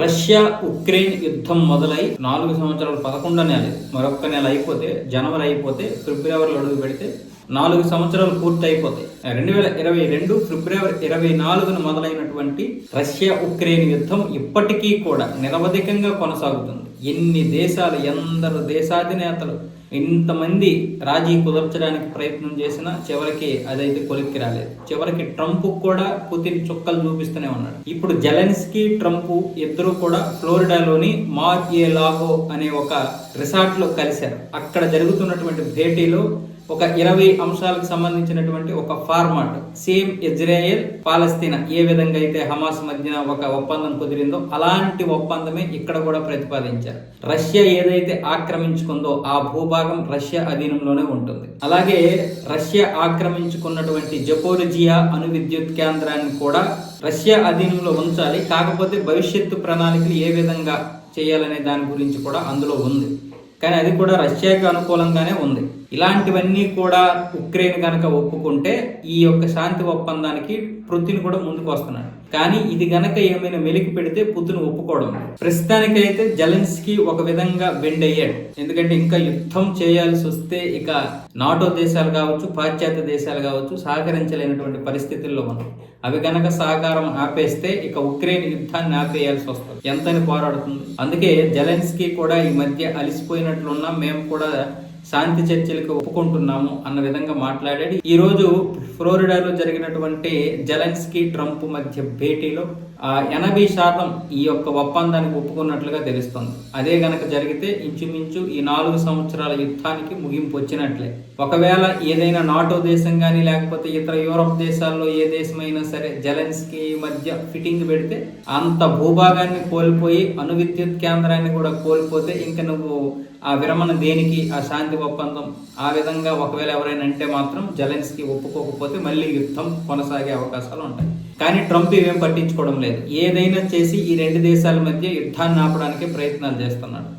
Russia Ukraine యుద్ధం మొదలై నాలుగు సంవత్సరాలు పదకొండో నెల మరొక నెల అయిపోతే జనవరి అయిపోతే ఫిబ్రవరిలో అడుగు పెడితే నాలుగు సంవత్సరాలు పూర్తి అయిపోతాయి రెండు వేల ఇరవై రెండు ఫిబ్రవరి ఇరవై నాలుగున మొదలైనటువంటి రష్యా ఉక్రెయిన్ యుద్ధం ఇప్పటికీ కూడా నిరవధికంగా కొనసాగుతుంది. ఎన్ని దేశాలు ఎందరు దేశాధినేతలు ఇంతమంది రాజీ కుదర్చడానికి ప్రయత్నం చేసినా చివరికి అదైతే కొలిక్కి రాలేదు. చివరికి ట్రంప్ కూడా పుతిన్ చుక్కలు చూపిస్తూనే ఉన్నాడు. ఇప్పుడు జెలెన్స్కీ ట్రంప్ ఇద్దరు కూడా ఫ్లోరిడాలోని మార్ ఏ లాగో అనే ఒక రిసార్ట్లో కలిశారు. అక్కడ జరుగుతున్నటువంటి భేటీలో ఒక ఇరవై అంశాలకు సంబంధించినటువంటి ఒక ఫార్మాట్ సేమ్ ఇజ్రాయెల్ పాలస్తీనా ఏ విధంగా అయితే హమాస్ మధ్యన ఒక ఒప్పందం కుదిరిందో అలాంటి ఒప్పందమే ఇక్కడ కూడా ప్రతిపాదించారు. రష్యా ఏదైతే ఆక్రమించుకుందో ఆ భూభాగం రష్యా అధీనంలోనే ఉంటుంది. అలాగే రష్యా ఆక్రమించుకున్నటువంటి జపోరిజియా అణు విద్యుత్ కేంద్రాన్ని కూడా రష్యా అధీనంలో ఉంచాలి. కాకపోతే భవిష్యత్తు ప్రణాళికలు ఏ విధంగా చేయాలనే దాని గురించి కూడా అందులో ఉంది. కానీ అది కూడా రష్యాకి అనుకూలంగానే ఉంది. ఇలాంటివన్నీ కూడా ఉక్రెయిన్ కనుక ఒప్పుకుంటే ఈ యొక్క శాంతి ఒప్పందానికి పృథ్వీని కూడా ముందుకు వస్తున్నాడు. కానీ ఇది గనక ఏమైనా మెలికి పెడితే పుతిన్ ఒప్పుకోవడం. ప్రస్తుతానికైతే జలెన్స్కి ఒక విధంగా బెండ్ అయ్యాడు. ఎందుకంటే ఇంకా యుద్ధం చేయాల్సి వస్తే ఇక నాటో దేశాలు కావచ్చు పాశ్చాత్య దేశాలు కావచ్చు సహకరించలేనటువంటి పరిస్థితుల్లో ఉన్నాయి అవి గనక సహకారం ఆపేస్తే ఇక ఉక్రెయిన్ యుద్ధాన్ని ఆపేయాల్సి వస్తుంది. ఎంతని పోరాడుతుంది? అందుకే జలెన్స్కి కూడా ఈ మధ్య అలిసిపోయినట్లున్నా. మేము కూడా శాంతి చర్చలకు ఒప్పుకుంటున్నాము అన్న విధంగా మాట్లాడాడు. ఈ రోజు ఫ్లోరిడాలో జరిగినటువంటి జెలెన్స్కీ ట్రంప్ మధ్య భేటీలో ఆ ఎనభై శాతం ఈ యొక్క ఒప్పందానికి ఒప్పుకున్నట్లుగా తెలుస్తుంది. అదే గనక జరిగితే ఇంచుమించు ఈ నాలుగు సంవత్సరాల యుద్ధానికి ముగింపు వచ్చినట్లే. ఒకవేళ ఏదైనా నాటో దేశం కానీ లేకపోతే ఇతర యూరప్ దేశాల్లో ఏ దేశమైనా సరే జెలెన్స్కీ మధ్య ఫిట్టింగ్ పెడితే అంత భూభాగాన్ని కోల్పోయి అణు విద్యుత్ కేంద్రాన్ని కూడా కోల్పోతే ఇంకా నువ్వు ఆ విరమణ దేనికి ఆ శాంతి ఒప్పందం ఆ విధంగా ఒకవేళ ఎవరైనా అంటే మాత్రం జలెన్స్కి ఒప్పుకోకపోతే మళ్ళీ యుద్ధం కొనసాగే అవకాశాలు ఉంటాయి. కానీ ట్రంప్ ఇవేం పట్టించుకోవడం లేదు. ఏదైనా చేసి ఈ రెండు దేశాల మధ్య యుద్ధాన్ని ఆపడానికి ప్రయత్నాలు చేస్తున్నాడు.